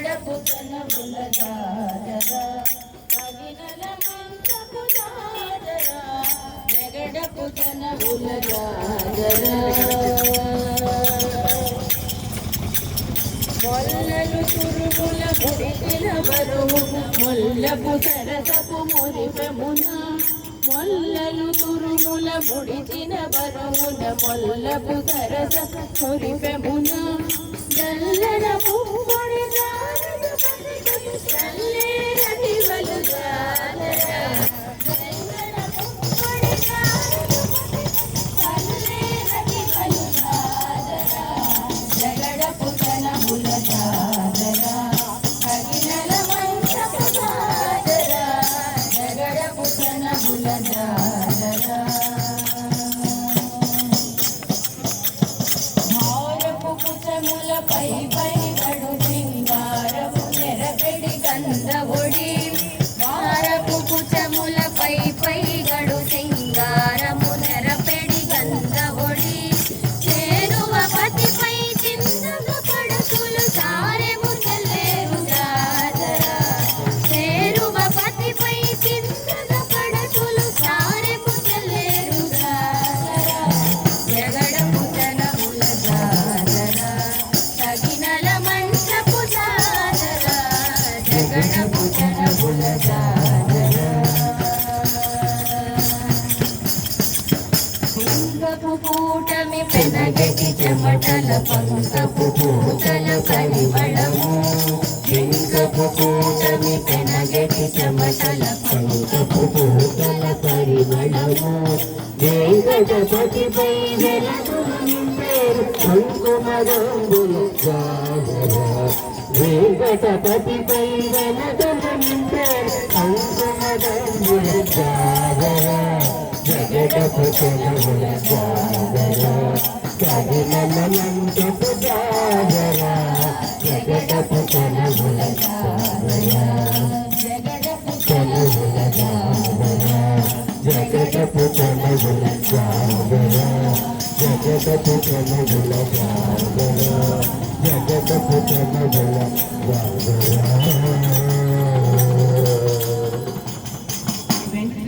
కడకు కనముల దారరా కవినల మంచపు దారరా జగడకు కనముల దారరా మొల్లలు తురుగుల మురికిన బరువు మొల్లపు సరసపు మురిపమునా మొల్లలు తురుముల ముడిచిన బరువుల మొల్లపు సరస మురిపెమున జల్లన పువ్వు పై పై గడు సింగారము నెరపెడి గంధవుడి సింగపు కూటమి పెనగటి చెమటల పంకపు పూతల పరిమళము సింగపు కూటమి పెనగటి చెమటల పంకపు పూతల పరిమళము వెంకటపతిపై వెలగులు నింపేరు కుంకుమరంగులు జాగరా వెంకటపతిపై వెలగులు కుంకుమరంగులు జాగరా జగత చెలవుల జగత కగినమంటపు